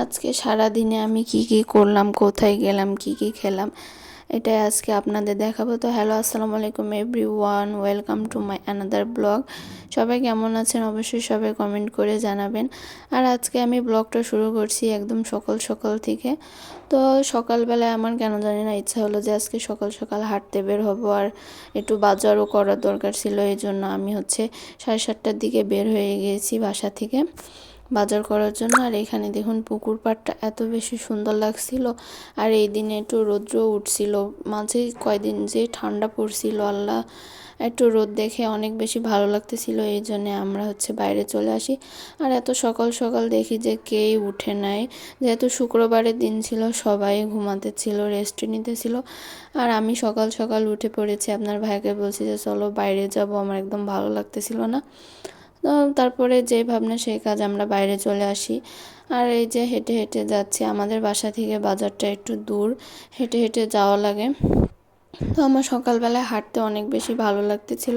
আজকে সারা দিনে আমি কি কি করলাম, কোথায় গেলাম, কি কি খেলাম, এটাই আজকে আপনাদের দেখাবো। তো হ্যালো, আসসালামু আলাইকুম everyone welcome to my another blog. সবাই কেমন আছেন? অবশ্যই সবাই কমেন্ট করে জানাবেন। আর আজকে আমি ব্লগটা শুরু করছি একদম সকাল সকাল থেকে। তো সকালবেলায় আমার কেন জানি না ইচ্ছা হলো যে আজকে সকাল সকাল হাঁটতে বের হব আর একটু বাজারও করার দরকার ছিল, এই জন্য আমি হচ্ছে সাড়ে সাতটার দিকে বের হয়ে গিয়েছি বাসা থেকে। বাজার করার জন্য। আর এখানে দেখুন পুকুর পাড়টা এত বেশি সুন্দর লাগছিল। আর এই দিনে একটু রৌদ্র উঠছিল। মাঝে কয়দিন যে ঠান্ডা পড়ছিল, আল্লাহ, একটু রোদ দেখে অনেক বেশি ভালো লাগতেছিল। এই জন্য আমরা হচ্ছে বাইরে চলে আসি। আর এত সকাল সকাল দেখি যে কেই উঠে নাই। যেহেতু শুক্রবারের দিন ছিল, সবাই ঘুমাতে ছিল রেস্টে নিতে ছিল। আর আমি সকাল সকাল উঠে পড়েছি। আপনার ভাইকে বলছি যে, চলো বাইরে যাব, আমার একদম ভালো লাগতেছিল না। তারপরে যে ভাবনা সেই কাজ আমরা বাইরে চলে আসি। আর এই যে হেঁটে হেঁটে যাচ্ছি, আমাদের বাসা থেকে বাজারটা একটু দূর, হেঁটে হেঁটে যাওয়া লাগে। তো আমার সকালবেলায় হাঁটতে অনেক বেশি ভালো লাগতেছিল।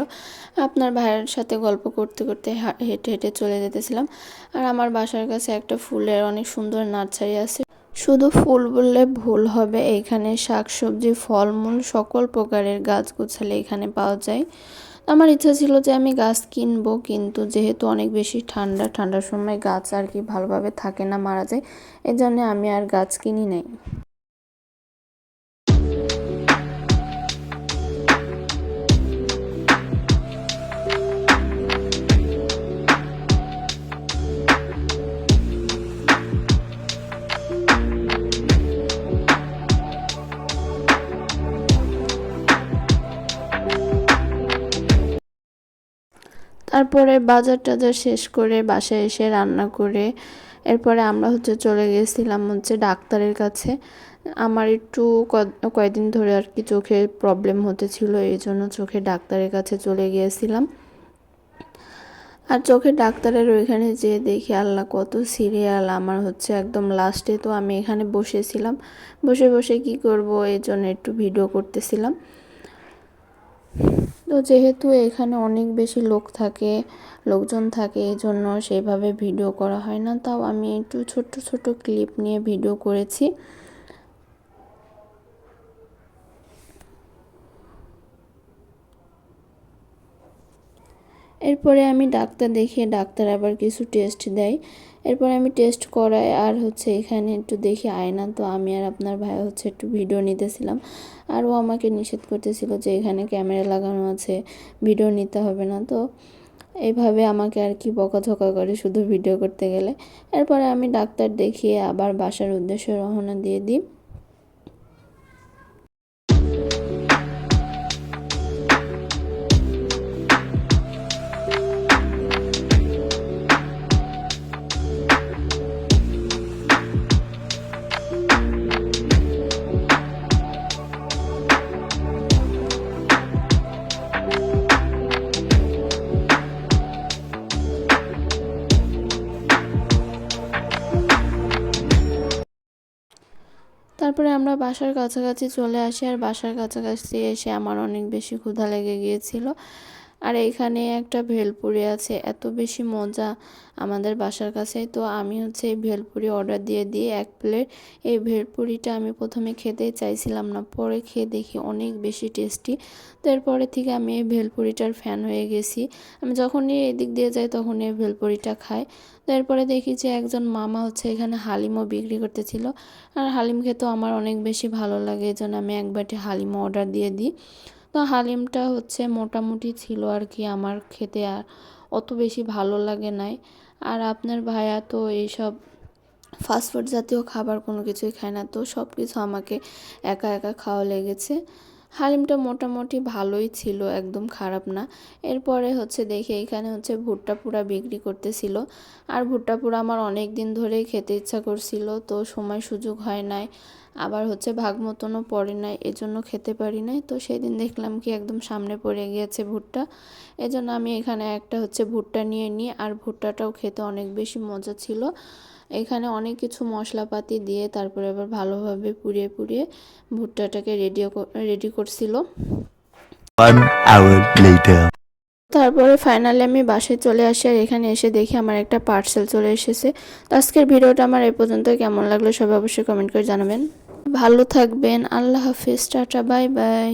আপনার ভাইয়ের সাথে গল্প করতে করতে হেঁটে হেঁটে চলে যেতেছিলাম। আর আমার বাসার কাছে একটা ফুলের অনেক সুন্দর নার্সারি আছে। শুধু ফুল বললে ভুল হবে এইখানে শাকসবজি, ফলমূল, সকল প্রকারের গাছ গোছালে এখানে পাওয়া যায়। আমার ইচ্ছা ছিল যে আমি গাছ কিনবো, কিন্তু যেহেতু অনেক বেশি ঠান্ডা, ঠান্ডার সময় গাছ আর কি ভালোভাবে থাকে না, মারা যায় এই জন্যে আমি আর গাছ কিনি নাই। তারপরে বাজার টাজার শেষ করে বাসায় এসে রান্না করে এরপরে আমরা হচ্ছে চলে গেছিলাম হচ্ছে ডাক্তারের কাছে। আমার একটু কয়েকদিন ধরে আর কি চোখের প্রবলেম হতেছিল, এই জন্য চোখের ডাক্তারের কাছে চলে গিয়েছিলাম। আর চোখের ডাক্তারের ওইখানে যেয়ে দেখি, আল্লাহ কত সিরিয়াল আমার হচ্ছে একদম লাস্টে তো আমি এখানে বসেছিলাম। বসে বসে কি করব, এই জন্য একটু ভিডিও করতেছিলাম। তো যেহেতু এখানে অনেক বেশি লোক থাকে, লোকজন থাকে এই জন্য সেইভাবে ভিডিও করা হয় না। তাও আমি একটু ছোট্ট ছোট ক্লিপ নিয়ে ভিডিও করেছি। এরপরে আমি ডাক্তার দেখিয়ে ডাক্তার আবার কিছু টেস্ট দেয়। এরপরে আমি টেস্ট করাই আর হচ্ছে এখানে একটু দেখি আয়না, তো আমি আর আপনার ভাই হচ্ছে একটু ভিডিও নিতেছিলাম। আর ও আমাকে নিষেধ করতেছিল যে এখানে ক্যামেরা লাগানো আছে ভিডিও নিতে হবে না, তো এইভাবে আমাকে আর কি বকাঝকা করে শুধু ভিডিও করতে গেলে। এরপরে আমি ডাক্তার দেখিয়ে আবার বাসার উদ্দেশ্যে রওনা দিয়ে দিই। তারপরে আমরা বাসার কাছাকাছি চলে আসি আর বাসার কাছাকাছি এসে আমার অনেক বেশি ক্ষুধা লেগে গিয়েছিল। আর এইখানে একটা ভেলপুরি আছে, এত বেশি মজা আমাদের বাসার কাছে। তো আমি হচ্ছে এই ভেলপুরি অর্ডার দিয়ে দিয়ে এক প্লেট এই ভেলপুরিটা আমি প্রথমে খেতেই চাইছিলাম না, পরে খেয়ে দেখি অনেক বেশি টেস্টি তো এরপরে থেকে আমি এই ভেলপুরিটার ফ্যান হয়ে গেছি। আমি যখনই এদিক দিয়ে যাই তখন এই ভেলপুরিটা খাই। তো এরপরে দেখি যে একজন মামা হচ্ছে এখানে হালিমও বিক্রি করতেছিল। আর হালিম খেতেও আমার অনেক বেশি ভালো লাগে এই জন্য আমি এক বাটি হালিমও অর্ডার দিয়ে দিই। তো হালিমটা হচ্ছে মোটামুটি ছিল আর কি আমার খেতে আর অত বেশি ভালো লাগে নাই। আর আপনার ভাইয়া তো এইসব ফাস্টফুড জাতীয় খাবার কোনো কিছুই খায় না, তো সব কিছু আমাকে একা একা খাওয়া লেগেছে। হালিমটা মোটামুটি ভালোই ছিল, একদম খারাপ না। এরপরে হচ্ছে দেখে এখানে হচ্ছে ভুট্টা পুরা বিক্রি করতেছিল। আর ভুট্টা পুরা আমার অনেক দিন ধরেই খেতে ইচ্ছা করছিল, তো সময় সুযোগ হয় নাই। আবার হচ্ছে ভাগ মতনও পড়ে নাই, এজন্য খেতে পারি নাই। তো সেদিন দেখলাম কি একদম সামনে পড়ে গিয়েছে ভুট্টা। এজন্য আমি এখানে একটা হচ্ছে ভুট্টা নিয়ে নিই, আর ভুট্টাটাও খেতে অনেক বেশি মজা ছিল। এখানে অনেক কিছু মশলাপাতি দিয়ে তারপরে আবার ভালোভাবে পুড়িয়ে পুড়িয়ে ভুট্টাটাকে রেডিও রেডি করছিল। তারপরে ফাইনালি আমি বাসায় চলে আসি আর এখানে এসে দেখি আমার একটা পার্সেল চলে এসেছে। তো আজকের ভিডিওটা আমার এ পর্যন্ত। কেমন লাগল সবাই অবশ্যই কমেন্ট করে জানাবেন। ভালো থাকবেন। আল্লাহ হাফিজ। Tata bye bye.